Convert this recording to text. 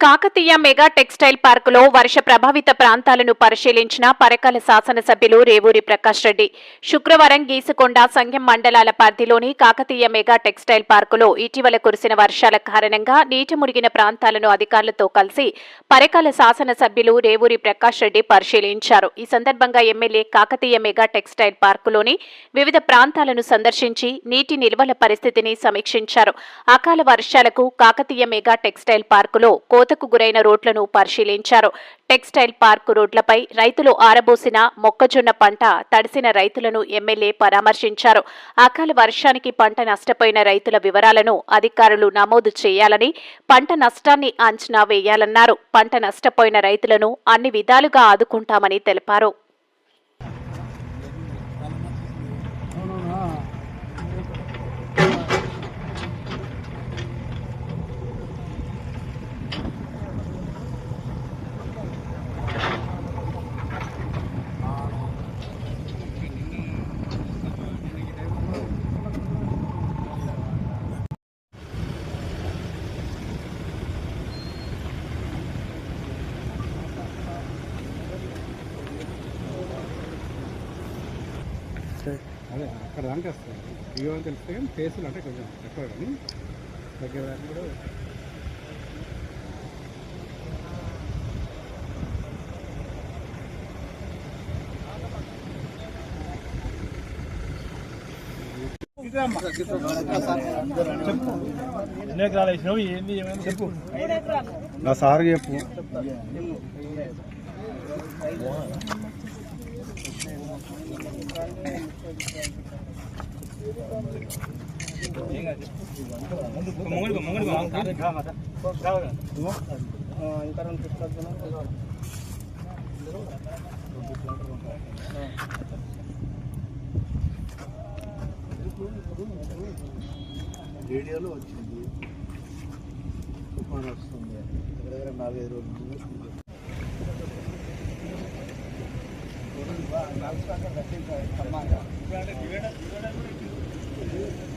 Kakatiya mega textile పార్కులో వర్ష ప్రభావిత ప్రాంతాలను పరిశీలించిన పరకాల శాసనసభ్యులు రేవూరి ప్రకాష్ రెడ్డి. శుక్రవారం గీసుకొండ సంఘం మండలాల పరిధిలోని కాకతీయ మెగా టెక్స్టైల్ పార్కులో ఇటీవల కురిసిన వర్షాల కారణంగా నీటి మురిగిన ప్రాంతాలను అధికారులతో కలిసి పరకాల శాసనసభ్యులు రేవూరి ప్రకాష్ రెడ్డి పరిశీలించారు. ఈ సందర్భంగా ఎమ్మెల్యే కాకతీయ మెగా టెక్స్టైల్ పార్కులోని వివిధ ప్రాంతాలను సందర్శించి నీటి నిల్వల పరిస్థితిని సమీక్షించారు. అకాల వర్షాలకు కాకతీయ మెగా టెక్స్టైల్ పార్కులో కోతకు గురైన రోడ్లను పరిశీలించారు. టెక్స్టైల్ పార్కు రోడ్లపై రైతులు ఆరబోసిన మొక్కజొన్న పంట తడిసిన రైతులను ఎమ్మెల్యే పరామర్శించారు. అకాల వర్షానికి పంట నష్టపోయిన రైతుల వివరాలను అధికారులు నమోదు చేయాలని పంట నష్టాన్ని అంచనా వేయాలన్నారు. పంట నష్టపోయిన రైతులను అన్ని విధాలుగా ఆదుకుంటామని తెలిపారు. అదే అక్కడ దానికి వస్తుంది. ఇవో అని తెలిస్తే కానీ ఫేసులు అంటే కొంచెం ఎక్కువ కానీ దగ్గర దాకా కూడా చెప్పు. నా సార్ చెప్పు. ముంగడి ముంగడి రేడియోలో వచ్చింది. తుఫాన్ వస్తుంది. దగ్గర దగ్గర నాలుగైదు రోజులు ముందు